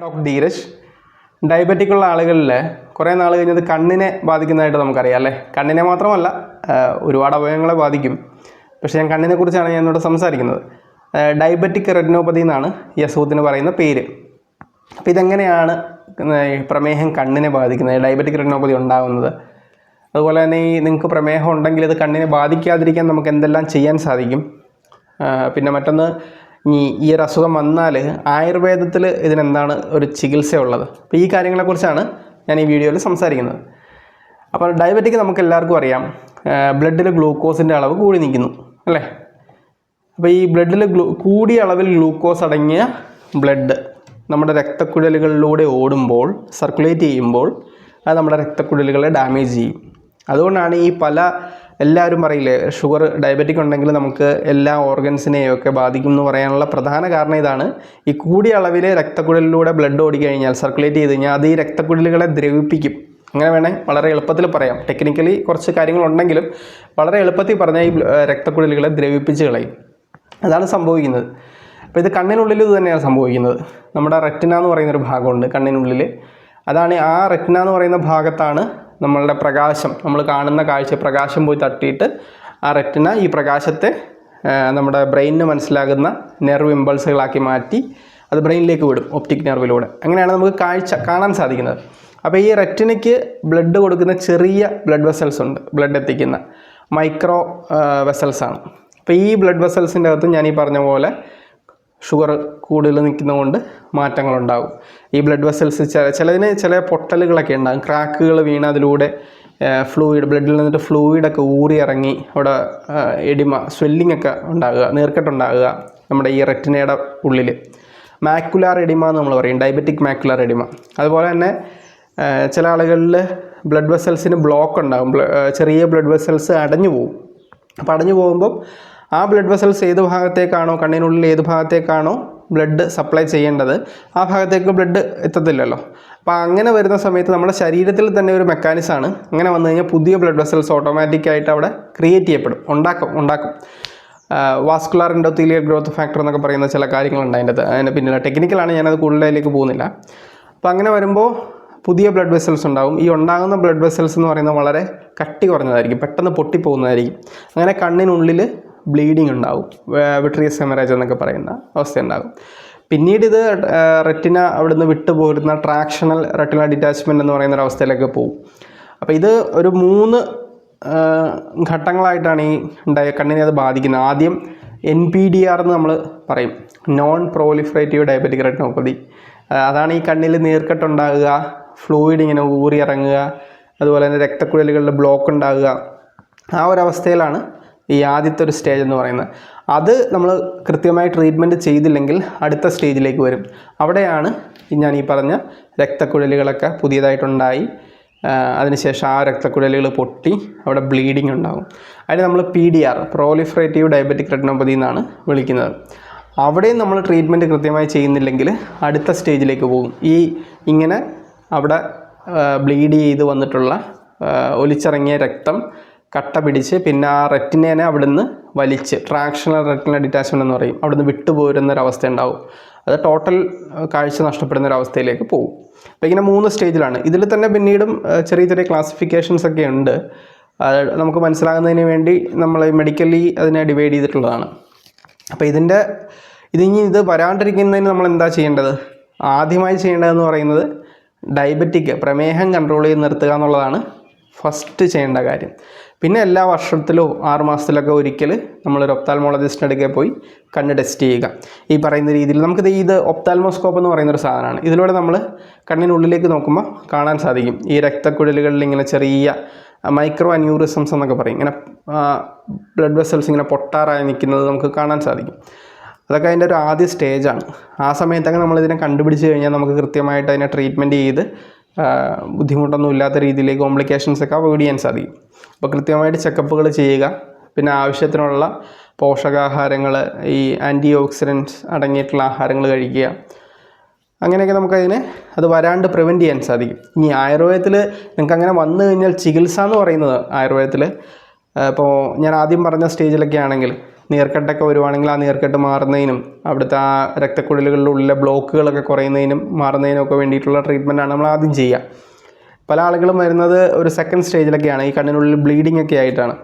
Doctor Dheeraj. Diabetic ഉള്ള ആളുകളിൽ കുറേ നാൾ കഴിഞ്ഞത് കണ്ണിനെ ബാധിക്കുന്നതായിട്ട് നമുക്കറിയാം അല്ലേ? കണ്ണിനെ മാത്രമല്ല ഒരുപാട് അവയവങ്ങളെ ബാധിക്കും. പക്ഷേ ഞാൻ കണ്ണിനെ കുറിച്ചാണ് ഞാൻ ഇവിടെ സംസാരിക്കുന്നത്. ഡയബറ്റിക് റെറ്റിനോപ്പതി എന്നാണ് ഈ അസുഖത്തിന് പറയുന്ന പേര്. അപ്പോൾ ഇതെങ്ങനെയാണ് പ്രമേഹം കണ്ണിനെ ബാധിക്കുന്നത് ഡയബറ്റിക് റെറ്റിനോപ്പതി ഉണ്ടാകുന്നത്? അതുപോലെ തന്നെ ഈ നിങ്ങൾക്ക് പ്രമേഹം ഉണ്ടെങ്കിൽ ഇത് കണ്ണിനെ ബാധിക്കാതിരിക്കാൻ നമുക്ക് എന്തെല്ലാം ചെയ്യാൻ സാധിക്കും? പിന്നെ മറ്റൊന്ന് ഈ ഈ ഒരു അസുഖം വന്നാൽ ആയുർവേദത്തിൽ ഇതിനെന്താണ് ഒരു ചികിത്സ ഉള്ളത് അപ്പോൾ ഈ കാര്യങ്ങളെക്കുറിച്ചാണ് ഞാൻ ഈ വീഡിയോയിൽ സംസാരിക്കുന്നത്. അപ്പോൾ ഡയബറ്റിക് നമുക്ക് എല്ലാവർക്കും അറിയാം. ബ്ലഡിൽ ഗ്ലൂക്കോസിന്റെ അളവ് കൂടി നിൽക്കുന്നു അല്ലേ? അപ്പോൾ ഈ ബ്ലഡിൽ ഗ്ലൂ കൂടിയ അളവിൽ ഗ്ലൂക്കോസ് അടങ്ങിയ ബ്ലഡ് നമ്മുടെ രക്തക്കുഴലുകളിലൂടെ ഓടുമ്പോൾ സർക്കുലേറ്റ് ചെയ്യുമ്പോൾ അത് നമ്മുടെ രക്തക്കുഴലുകളെ ഡാമേജ് ചെയ്യും. അതുകൊണ്ടാണ് ഈ പല എല്ലാവരും പറയില്ലേ ഷുഗർ ഡയബറ്റിക് ഉണ്ടെങ്കിൽ നമുക്ക് എല്ലാ ഓർഗൻസിനെയും ഒക്കെ ബാധിക്കും എന്ന് പറയാനുള്ള പ്രധാന കാരണം ഇതാണ്. ഈ കൂടിയ അളവിൽ രക്തക്കുഴലിലൂടെ ബ്ലഡ് ഓടിക്കഴിഞ്ഞാൽ സർക്കുലേറ്റ് ചെയ്ത് കഴിഞ്ഞാൽ അത് ഈ രക്തക്കുഴലുകളെ ദ്രവിപ്പിക്കും. അങ്ങനെ വേണേൽ വളരെ എളുപ്പത്തിൽ പറയാം. ടെക്നിക്കലി കുറച്ച് കാര്യങ്ങളുണ്ടെങ്കിലും വളരെ എളുപ്പത്തിൽ പറഞ്ഞാൽ ഈ രക്തക്കുഴലുകളെ ദ്രവിപ്പിച്ച് കളയും. അതാണ് സംഭവിക്കുന്നത്. അപ്പോൾ ഇത് കണ്ണിനുള്ളിൽ ഇത് തന്നെയാണ് സംഭവിക്കുന്നത്. നമ്മുടെ റെറ്റിന എന്ന് പറയുന്നൊരു ഭാഗമുണ്ട് കണ്ണിനുള്ളിൽ അതാണ് ആ റെറ്റിന എന്ന് പറയുന്ന ഭാഗത്താണ് നമ്മളുടെ പ്രകാശം നമ്മൾ കാണുന്ന കാഴ്ച പ്രകാശം പോയി തട്ടിയിട്ട് ആ റെറ്റിന ഈ പ്രകാശത്തെ നമ്മുടെ ബ്രെയിനിന് മനസ്സിലാകുന്ന നെർവ് ഇമ്പൾസുകളാക്കി മാറ്റി അത് ബ്രെയിനിലേക്ക് വിടും ഒപ്റ്റിക് നെർവിലൂടെ അങ്ങനെയാണ് നമുക്ക് കാഴ്ച കാണാൻ സാധിക്കുന്നത്. അപ്പോൾ ഈ റെറ്റിനയ്ക്ക് ബ്ലഡ് കൊടുക്കുന്ന ചെറിയ ബ്ലഡ് വെസൽസ് ഉണ്ട് ബ്ലഡ് എത്തിക്കുന്ന മൈക്രോ വെസൽസാണ് അപ്പോൾ ഈ ബ്ലഡ് വെസൽസിന്റെ അകത്ത് ഞാൻ ഈ പറഞ്ഞ പോലെ ഷുഗർ കൂടുതൽ നിൽക്കുന്നതുകൊണ്ട് മാറ്റങ്ങളുണ്ടാകും. ഈ ബ്ലഡ് വെസൽസ് ചില ചിലതിന് ചില പൊട്ടലുകളൊക്കെ ഉണ്ടാകും. ക്രാക്കുകൾ വീണ് അതിലൂടെ ഫ്ലൂയിഡ് ബ്ലഡിൽ നിന്നിട്ട് ഫ്ലൂയിഡൊക്കെ ഊറി ഇറങ്ങി അവിടെ എഡിമ സ്വെല്ലിംഗ് ഒക്കെ ഉണ്ടാകുക നീർക്കെട്ടുണ്ടാകുക നമ്മുടെ ഈ റെറ്റിനയുടെ ഉള്ളിൽ മാക്കുലാർ എഡിമ എന്ന് നമ്മൾ പറയും ഡയബറ്റിക് മാക്കുലാർ എഡിമ അതുപോലെ തന്നെ ചില ആളുകളിൽ ബ്ലഡ് വെസൽസിന് ബ്ലോക്ക് ഉണ്ടാകും. ചെറിയ ബ്ലഡ് വെസൽസ് അടഞ്ഞു പോകും. അപ്പോൾ അടഞ്ഞു പോകുമ്പോൾ ആ ബ്ലഡ് വെസൽസ് ഏത് ഭാഗത്തേക്കാണോ കണ്ണിനുള്ളിൽ ഏത് ഭാഗത്തേക്കാണോ ബ്ലഡ് സപ്ലൈ ചെയ്യേണ്ടത് ആ ഭാഗത്തേക്ക് ബ്ലഡ് എത്തത്തില്ലല്ലോ. അപ്പോൾ അങ്ങനെ വരുന്ന സമയത്ത് നമ്മുടെ ശരീരത്തിൽ തന്നെ ഒരു മെക്കാനിസമാണ് അങ്ങനെ വന്നു കഴിഞ്ഞാൽ പുതിയ ബ്ലഡ് വെസൽസ് ഓട്ടോമാറ്റിക്കായിട്ട് അവിടെ ക്രിയേറ്റ് ചെയ്യപ്പെടും ഉണ്ടാക്കും ഉണ്ടാക്കും. വാസ്കുലാർ ഇൻഡോത്തീലിയർ ഗ്രോത്ത് ഫാക്ടർ എന്നൊക്കെ പറയുന്ന ചില കാര്യങ്ങളുണ്ട് അതിന്റെ അതിന്റെ പിന്നിലെ ടെക്നിക്കലാണ് ഞാനത് കൂടുതലേക്ക് പോകുന്നില്ല. അപ്പോൾ അങ്ങനെ വരുമ്പോൾ പുതിയ ബ്ലഡ് വെസൽസ് ഉണ്ടാകും ഈ ഉണ്ടാകുന്ന ബ്ലഡ് വെസൽസ് എന്ന് പറയുന്നത് വളരെ കട്ടി കുറഞ്ഞതായിരിക്കും പെട്ടെന്ന് പൊട്ടിപ്പോകുന്നതായിരിക്കും. അങ്ങനെ കണ്ണിനുള്ളിൽ ബ്ലീഡിങ് ഉണ്ടാവും വിട്രിയസ് ഹെമറേജ് എന്നൊക്കെ പറയുന്ന അവസ്ഥ ഉണ്ടാകും പിന്നീട് ഇത് റെറ്റിന അവിടുന്ന് വിട്ടുപോരുന്ന ട്രാക്ഷണൽ റെറ്റിന ഡിറ്റാച്ച്മെന്റ് എന്ന് പറയുന്ന ഒരു അവസ്ഥയിലേക്ക് പോകും. അപ്പോൾ ഇത് ഒരു മൂന്ന് ഘട്ടങ്ങളായിട്ടാണ് ഈ ഉണ്ടായ കണ്ണിനെ അത് ബാധിക്കുന്നത്. ആദ്യം എൻ പി ഡി ആർ എന്ന് നമ്മൾ പറയും. നോൺ പ്രോലിഫറേറ്റീവ് ഡയബറ്റിക് റെറ്റിനോപ്പതി അതാണ് ഈ കണ്ണിൽ നീർക്കെട്ടുണ്ടാകുക ഫ്ലൂയിഡ് ഇങ്ങനെ ഊറി ഇറങ്ങുക അതുപോലെ തന്നെ രക്തക്കുഴലുകളിൽ ബ്ലോക്ക് ഉണ്ടാകുക. ആ ഒരു അവസ്ഥയിലാണ് ഈ ആദ്യത്തെ ഒരു സ്റ്റേജ് എന്ന് പറയുന്നത്. അത് നമ്മൾ കൃത്യമായി ട്രീറ്റ്മെന്റ് ചെയ്തില്ലെങ്കിൽ അടുത്ത സ്റ്റേജിലേക്ക് വരും. അവിടെയാണ് ഞാൻ ഈ പറഞ്ഞ രക്തക്കുഴലുകളൊക്കെ പുതിയതായിട്ടുണ്ടായി. അതിനുശേഷം ആ രക്തക്കുഴലുകൾ പൊട്ടി അവിടെ ബ്ലീഡിങ് ഉണ്ടാകും അതിന് നമ്മൾ P D R proliferative diabetic retinopathy എന്നാണ് വിളിക്കുന്നത്. അവിടെയും നമ്മൾ ട്രീറ്റ്മെന്റ് കൃത്യമായി ചെയ്യുന്നില്ലെങ്കിൽ അടുത്ത സ്റ്റേജിലേക്ക് പോകും. ഈ ഇങ്ങനെ അവിടെ ബ്ലീഡ് ചെയ്ത് വന്നിട്ടുള്ള ഒലിച്ചിറങ്ങിയ രക്തം കട്ട പിടിച്ച് പിന്നെ ആ റെറ്റിനേനെ അവിടുന്ന് വലിച്ച് ട്രാക്ഷണൽ റെറ്റിന ഡിറ്റാച്ച്മെന്റ് എന്ന് പറയും. അവിടുന്ന് വിട്ടുപോരുന്നൊരവസ്ഥ ഉണ്ടാവും അത് ടോട്ടൽ കാഴ്ച നഷ്ടപ്പെടുന്ന ഒരവസ്ഥയിലേക്ക് പോകും. അപ്പോൾ ഇങ്ങനെ മൂന്ന് സ്റ്റേജിലാണ് ഇതിൽ തന്നെ പിന്നീടും ചെറിയ ചെറിയ ക്ലാസിഫിക്കേഷൻസ് ഒക്കെ ഉണ്ട്. നമുക്ക് മനസ്സിലാകുന്നതിന് വേണ്ടി നമ്മൾ മെഡിക്കലി അതിനെ ഡിവൈഡ് ചെയ്തിട്ടുള്ളതാണ്. അപ്പോൾ ഇതിന്റെ ഇതിനി ഇത് വരാണ്ടിരിക്കുന്നതിന് നമ്മൾ എന്താ ചെയ്യേണ്ടത്? ആദ്യമായി ചെയ്യേണ്ടതെന്ന് പറയുന്നത് ഡയബറ്റിക് പ്രമേഹം കൺട്രോൾ ചെയ്ത് നിർത്തുക എന്നുള്ളതാണ് ഫസ്റ്റ് ചെയ്യേണ്ട കാര്യം. പിന്നെ എല്ലാ വർഷത്തിലോ ആറ് മാസത്തിലൊക്കെ ഒരിക്കൽ നമ്മളൊരു ഒപ്താൽമോളജിസ്റ്റിന്റെ അടുക്കെ പോയി കണ്ണ് ടെസ്റ്റ് ചെയ്യുക. ഈ പറയുന്ന രീതിയിൽ നമുക്ക് ഇത് ഒപ്താൽമോസ്കോപ്പ് എന്ന് പറയുന്നൊരു സാധനമാണ്. ഇതിലൂടെ നമ്മൾ കണ്ണിനുള്ളിലേക്ക് നോക്കുമ്പോൾ കാണാൻ സാധിക്കും. ഈ രക്തക്കുഴലുകളിൽ ഇങ്ങനെ ചെറിയ മൈക്രോ അന്യൂറിസംസ് എന്നൊക്കെ പറയും. ഇങ്ങനെ ബ്ലഡ് വെസൽസ് ഇങ്ങനെ പൊട്ടാറായി നിൽക്കുന്നത് നമുക്ക് കാണാൻ സാധിക്കും. അതൊക്കെ അതിന്റെ ഒരു ആദ്യ സ്റ്റേജാണ് ആ സമയത്തൊക്കെ നമ്മളിതിനെ കണ്ടുപിടിച്ച് കഴിഞ്ഞാൽ നമുക്ക് കൃത്യമായിട്ട് അതിനെ ട്രീറ്റ്മെന്റ് ചെയ്ത് ബുദ്ധിമുട്ടൊന്നും ഇല്ലാത്ത രീതിയിലേക്ക് കോംപ്ലിക്കേഷൻസ് ഒക്കെ അവോയ്ഡ് ചെയ്യാൻ സാധിക്കും. അപ്പോൾ കൃത്യമായിട്ട് ചെക്കപ്പുകൾ ചെയ്യുക. പിന്നെ ആവശ്യത്തിനുള്ള പോഷകാഹാരങ്ങൾ ഈ ആന്റി ഓക്സിഡന്റ്സ് അടങ്ങിയിട്ടുള്ള ആഹാരങ്ങൾ കഴിക്കുക. അങ്ങനെയൊക്കെ നമുക്കതിനെ അത് വരാണ്ട് പ്രിവെന്റ് ചെയ്യാൻ സാധിക്കും. ഇനി ആയുർവേദത്തിൽ നിങ്ങൾക്ക് അങ്ങനെ വന്നു കഴിഞ്ഞാൽ ചികിത്സ എന്ന് പറയുന്നത് ആയുർവേദത്തിൽ. ഇപ്പോൾ ഞാൻ ആദ്യം പറഞ്ഞ സ്റ്റേജിലൊക്കെ ആണെങ്കിൽ നീർക്കെട്ടൊക്കെ വരുവാണെങ്കിൽ ആ നീർക്കെട്ട് മാറുന്നതിനും അവിടുത്തെ ആ രക്തക്കുഴലുകളിലുള്ള ബ്ലോക്കുകളൊക്കെ കുറയുന്നതിനും മാറുന്നതിനും ഒക്കെ വേണ്ടിയിട്ടുള്ള ട്രീറ്റ്മെന്റാണ് നമ്മൾ ആദ്യം ചെയ്യുക. പല ആളുകളും വരുന്നത് ഒരു സെക്കൻഡ് സ്റ്റേജിലൊക്കെയാണ് ഈ കണ്ണിനുള്ളിൽ ബ്ലീഡിംഗ് ഒക്കെ ആയിട്ടാണ്.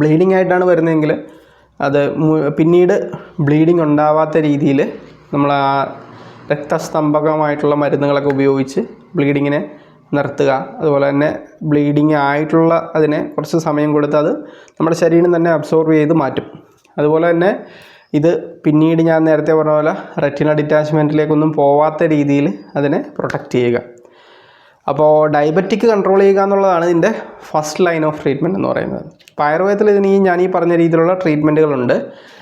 ബ്ലീഡിംഗ് ആയിട്ടാണ് വരുന്നതെങ്കിൽ അത് പിന്നീട് ബ്ലീഡിംഗ് ഉണ്ടാവാത്ത രീതിയിൽ നമ്മൾ ആ രക്തസ്തംഭകമായിട്ടുള്ള മരുന്നുകളൊക്കെ ഉപയോഗിച്ച് ബ്ലീഡിങ്ങിനെ നിർത്തുക. അതുപോലെ തന്നെ ബ്ലീഡിങ് ആയിട്ടുള്ള അതിനെ കുറച്ച് സമയം കൊടുത്ത് അത് നമ്മുടെ ശരീരം തന്നെ അബ്സോർവ് ചെയ്ത് മാറ്റും. അതുപോലെ തന്നെ ഇത് പിന്നീട് ഞാൻ നേരത്തെ പറഞ്ഞ പോലെ റെറ്റിന ഡിറ്റാച്ച്മെന്റിലേക്കൊന്നും പോവാത്ത രീതിയിൽ അതിനെ പ്രൊട്ടക്റ്റ് ചെയ്യുക. അപ്പോൾ ഡയബറ്റിക് കൺട്രോൾ ചെയ്യുക എന്നുള്ളതാണ് ഇതിന്റെ ഫസ്റ്റ് ലൈൻ ഓഫ് ട്രീറ്റ്മെന്റ് എന്ന് പറയുന്നത്. അപ്പോൾ ആയുർവേദത്തിൽ ഇതിന് ഞാൻ ഈ പറഞ്ഞ രീതിയിലുള്ള ട്രീറ്റ്മെന്റുകളുണ്ട്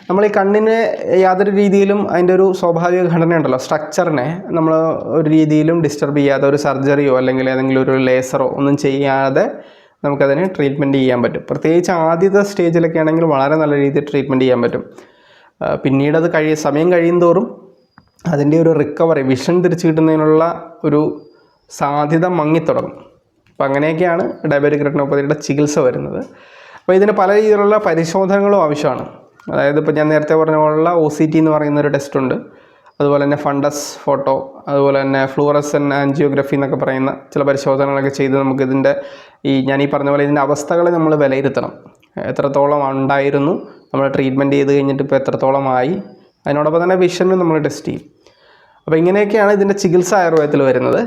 നമ്മൾ ഈ കണ്ണിനെ യാതൊരു രീതിയിലും അതിന്റെ ഒരു സ്വാഭാവിക ഘടന ഉണ്ടല്ലോ. സ്ട്രക്ചറിനെ നമ്മൾ ഒരു രീതിയിലും ഡിസ്റ്റർബ് ചെയ്യാതെ ഒരു സർജറിയോ അല്ലെങ്കിൽ ഏതെങ്കിലും ഒരു ലേസറോ ഒന്നും ചെയ്യാതെ നമുക്കതിന് ട്രീറ്റ്മെന്റ് ചെയ്യാൻ പറ്റും. പ്രത്യേകിച്ച് ആദ്യത്തെ സ്റ്റേജിലൊക്കെ ആണെങ്കിൽ വളരെ നല്ല രീതിയിൽ ട്രീറ്റ്മെന്റ് ചെയ്യാൻ പറ്റും. പിന്നീട് അത് കഴിയ സമയം കഴിയും തോറും അതിന്റെ ഒരു റിക്കവറി വിഷൻ തിരിച്ചു കിട്ടുന്നതിനുള്ള ഒരു സാധ്യത മങ്ങിത്തുടങ്ങും. അപ്പം അങ്ങനെയൊക്കെയാണ് ഡയബറ്റിക് റെറ്റിനോപ്പതിയുടെ ചികിത്സ വരുന്നത്. അപ്പോൾ ഇതിന് പല രീതിയിലുള്ള പരിശോധനകളും ആവശ്യമാണ്. അതായത് ഇപ്പോൾ ഞാൻ നേരത്തെ പറഞ്ഞ പോലുള്ള ഒ സി ടി എന്ന് പറയുന്ന ഒരു ടെസ്റ്റ് ഉണ്ട്. അതുപോലെ തന്നെ ഫണ്ടസ് ഫോട്ടോ അതുപോലെ തന്നെ ഫ്ലൂറസൻ ആൻജിയോഗ്രഫി എന്നൊക്കെ പറയുന്ന ചില പരിശോധനകളൊക്കെ ചെയ്ത് നമുക്ക് ഇതിന്റെ ഈ ഞാൻ ഈ പറഞ്ഞ പോലെ ഇതിന്റെ അവസ്ഥകളെ നമ്മൾ വിലയിരുത്തണം. എത്രത്തോളം ഉണ്ടായിരുന്നു നമ്മൾ ട്രീറ്റ്മെന്റ് ചെയ്ത് കഴിഞ്ഞിട്ട് ഇപ്പോൾ എത്രത്തോളമായി അതിനോടൊപ്പം തന്നെ വിഷനും നമ്മൾ ടെസ്റ്റ് ചെയ്യും. അപ്പോൾ ഇങ്ങനെയൊക്കെയാണ് ഇതിന്റെ ചികിത്സ ആയുർവേദത്തിൽ വരുന്നത്.